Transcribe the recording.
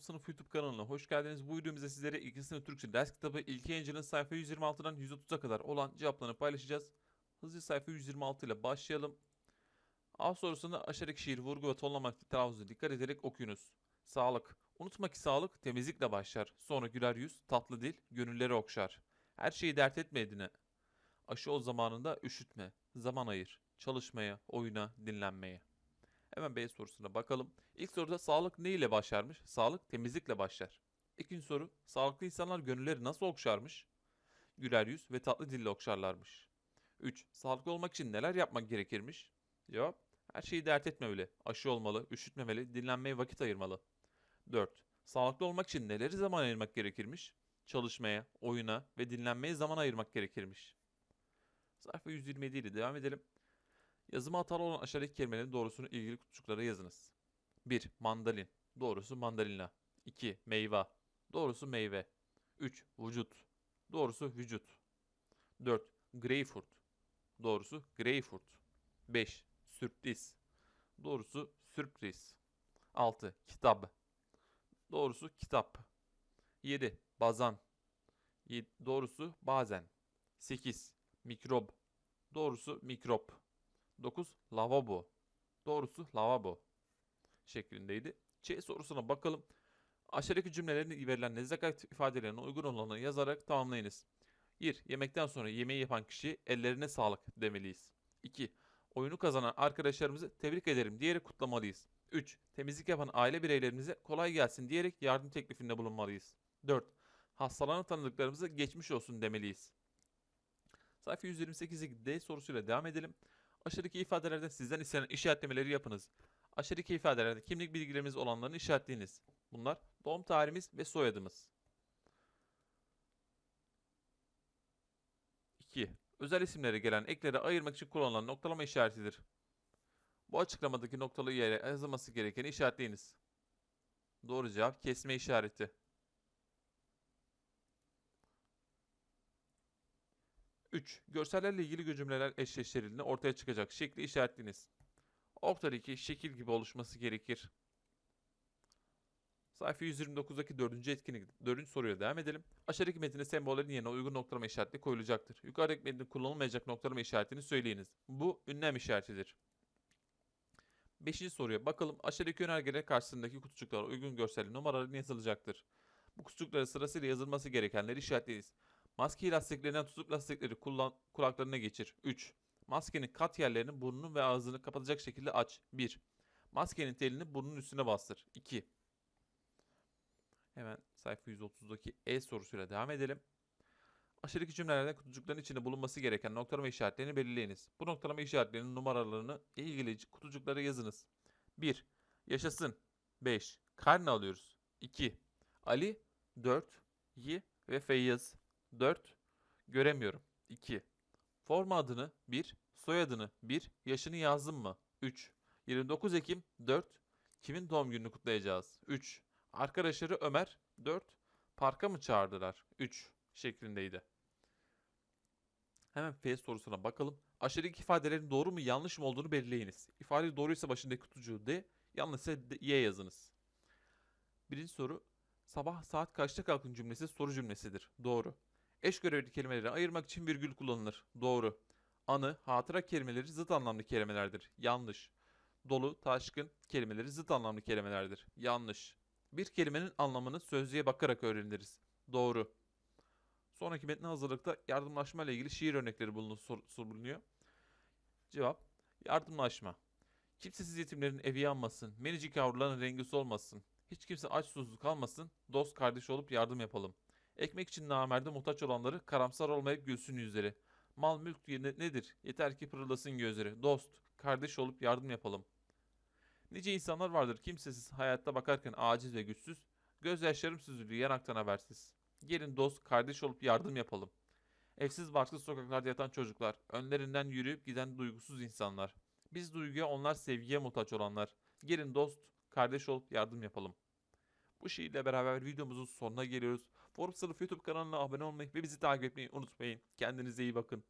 Sınıf YouTube kanalına hoş geldiniz. Bu videomuzda sizlere 2. sınıf Türkçe ders kitabı İlke Yayıncı'nın sayfa 126'dan 130'a kadar olan cevaplarını paylaşacağız. Hızlı sayfa 126 ile başlayalım. A sorusunda aşağıdaki şiir vurgu ve tonlamakta telaffuza dikkat ederek okuyunuz. Sağlık. Unutma ki sağlık temizlikle başlar. Sonra güler yüz, tatlı dil, gönülleri okşar. Her şeyi dert etme edine. Aşı ol zamanında üşütme. Zaman ayır. Çalışmaya, oyuna, dinlenmeye. Hemen B sorusuna bakalım. İlk soruda sağlık ne ile başlarmış? Sağlık temizlikle başlar. İkinci soru, sağlıklı insanlar gönülleri nasıl okşarmış? Güler yüz ve tatlı dille okşarlarmış. 3. Sağlıklı olmak için neler yapmak gerekirmiş? Cevap, her şeyi dert etmemeli, aşı olmalı, üşütmemeli, dinlenmeye vakit ayırmalı. 4. Sağlıklı olmak için neleri zaman ayırmak gerekirmiş? Çalışmaya, oyuna ve dinlenmeye zaman ayırmak gerekirmiş. Sayfa 127 ile devam edelim. Yazıma hatalı olan aşağıdaki kelimelerin doğrusunu ilgili kutucuklara yazınız. 1. Mandalin. Doğrusu mandalina. 2. Meyve. Doğrusu meyve. 3. Vücut. Doğrusu vücut. 4. Greyfurt. Doğrusu greyfurt. 5. Sürpriz. Doğrusu sürpriz. 6. Kitap. Doğrusu kitap. 7. Bazan. Doğrusu bazen. 8. Mikrop. Doğrusu mikrop. 9. Lavabo. Doğrusu lavabo şeklindeydi. C sorusuna bakalım. Aşağıdaki cümlelerin verilen nezaket ifadelerine uygun olanı yazarak tamamlayınız. 1. Yemekten sonra yemeği yapan kişi ellerine sağlık demeliyiz. 2. Oyunu kazanan arkadaşlarımızı tebrik ederim diyerek kutlamalıyız. 3. Temizlik yapan aile bireylerimize kolay gelsin diyerek yardım teklifinde bulunmalıyız. 4. Hastalanan tanıdıklarımıza geçmiş olsun demeliyiz. Sayfa 128'deki D sorusuyla devam edelim. Aşağıdaki ifadelerden sizden istenen işaretlemeleri yapınız. Aşağıdaki ifadelerde kimlik bilgilerimiz olanlarını işaretleyiniz. Bunlar doğum tarihimiz ve soyadımız. 2. Özel isimlere gelen ekleri ayırmak için kullanılan noktalama işaretidir. Bu açıklamadaki noktalı yere yazılması gerekeni işaretleyiniz. Doğru cevap kesme işareti. 3. Görsellerle ilgili cümleler eşleştirildiğinde ortaya çıkacak şekli işaretleyiniz. Ortadaki şekil gibi oluşması gerekir. Sayfa 129'daki dördüncü etkinlik, dördüncü soruya devam edelim. Aşağıdaki metinde sembollerin yerine uygun noktalama işareti koyulacaktır. Yukarıdaki metinde kullanılmayacak noktalama işaretini söyleyiniz. Bu ünlem işaretidir. Beşinci soruya bakalım. Aşağıdaki yönergeler karşısındaki kutucuklara uygun görselli numaraların yazılacaktır. Bu kutucuklara sırasıyla yazılması gerekenleri işaretleyiniz. Maske lastiklerinden tutup lastikleri kullan, kulaklarına geçir. 3. Maskenin kat yerlerini burnunu ve ağzını kapatacak şekilde aç. 1. Maskenin telini burnunun üstüne bastır. 2. Hemen sayfa 130'daki E sorusuyla devam edelim. Aşağıdaki cümlelerden kutucukların içinde bulunması gereken noktalama işaretlerini belirleyiniz. Bu noktalama işaretlerinin numaralarını ilgili kutucuklara yazınız. 1. Yaşasın. 5. Karne alıyoruz. 2. Ali. 4. Y ve Feyyaz. 4. Göremiyorum. 2. Forma adını 1, soyadını 1, yaşını yazdım mı? 3. 29 Ekim 4. Kimin doğum gününü kutlayacağız? 3. Arkadaşları Ömer 4. Parka mı çağırdılar? 3 şeklindeydi. Hemen F sorusuna bakalım. Aşağıdaki ifadelerin doğru mu yanlış mı olduğunu belirleyiniz. İfade doğruysa başındaki kutucuğu D, yanlışsa Y yazınız. Birinci soru. Sabah saat kaçta kalkın cümlesi soru cümlesidir. Doğru. Eş görevli kelimeleri ayırmak için virgül kullanılır. Doğru. Anı, hatıra kelimeleri zıt anlamlı kelimelerdir. Yanlış. Dolu, taşkın kelimeleri zıt anlamlı kelimelerdir. Yanlış. Bir kelimenin anlamını sözlüğe bakarak öğreniriz. Doğru. Sonraki metni hazırlıkta yardımlaşma ile ilgili şiir örnekleri soruluyor. Cevap. Yardımlaşma. Kimsesiz yetimlerin evi yanmasın. Minicik yavruların rengi solmasın. Hiç kimse aç susuz kalmasın. Dost kardeş olup yardım yapalım. Ekmek için namerde muhtaç olanları karamsar olmayıp gülsün yüzleri. Mal mülk nedir? Yeter ki pırıldasın gözleri. Dost, kardeş olup yardım yapalım. Nice insanlar vardır kimsesiz hayatta bakarken aciz ve güçsüz. Gözyaşlarım süzülüyor yanaktan habersiz. Gelin dost, kardeş olup yardım yapalım. Evsiz barksız sokaklarda yatan çocuklar, önlerinden yürüyüp giden duygusuz insanlar. Biz duyguya onlar sevgiye muhtaç olanlar. Gelin dost, kardeş olup yardım yapalım. Bu şiirle beraber videomuzun sonuna geliyoruz. Forum Sınıf YouTube kanalına abone olmayı ve bizi takip etmeyi unutmayın. Kendinize iyi bakın.